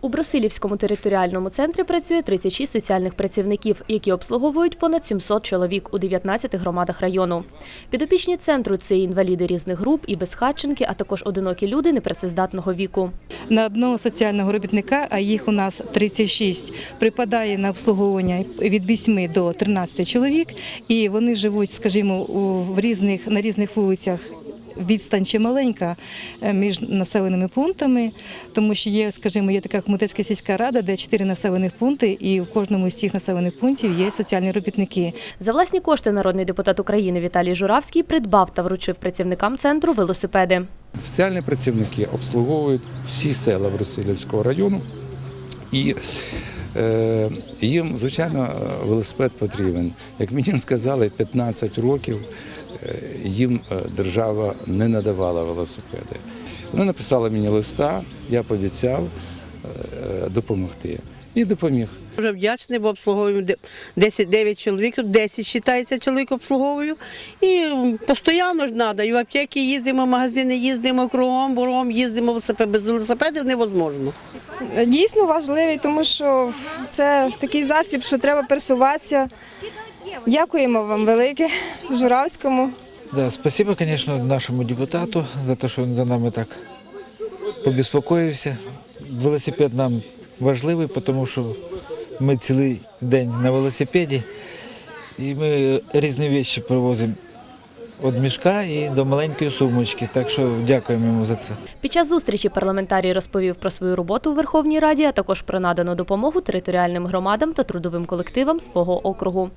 У Брусилівському територіальному центрі працює 36 соціальних працівників, які обслуговують понад 700 чоловік у 19 громадах району. Підопічні центру це інваліди різних груп, і безхатченки, а також одинокі люди непрацездатного віку. На одного соціального робітника, а їх у нас 36, припадає на обслуговування від 8 до 13 чоловік, і вони живуть, скажімо, в різних на різних вулицях. Відстань чи маленька е, між населеними пунктами, тому що є, скажімо, є така Хмутецька сільська рада, де чотири населених пункти, і в кожному з цих населених пунктів є соціальні робітники. За власні кошти народний депутат України Віталій Журавський придбав та вручив працівникам центру велосипеди. Соціальні працівники обслуговують всі села Брусилівського району, і е, їм, звичайно, велосипед потрібен. Як мені сказали, 15 років е, їм е, держава не надавала велосипеди. Вони написали мені листа, я пообіцяв е, допомогти. І допоміг. Дуже вдячний, бо обслуговуємо де- 10 9 чоловік, 10 вважається чоловік обслуговую. І постійно ж треба. І в аптеки їздимо, в магазини їздимо кругом, буром їздимо велосипед. Без велосипедів невозможно. дійсно важливий, тому що це такий засіб, що треба пересуватися. Дякуємо вам велике, Журавському. Да, спасибо, конечно, нашему депутату за те, що він за нами так побіспокоївся. Велосипед нам важливий, тому що ми цілий день на велосипеді і ми різні речі привозимо від мішка і до маленької сумочки. Так що дякуємо йому за це. Під час зустрічі парламентарій розповів про свою роботу у Верховній Раді, а також про надану допомогу територіальним громадам та трудовим колективам свого округу.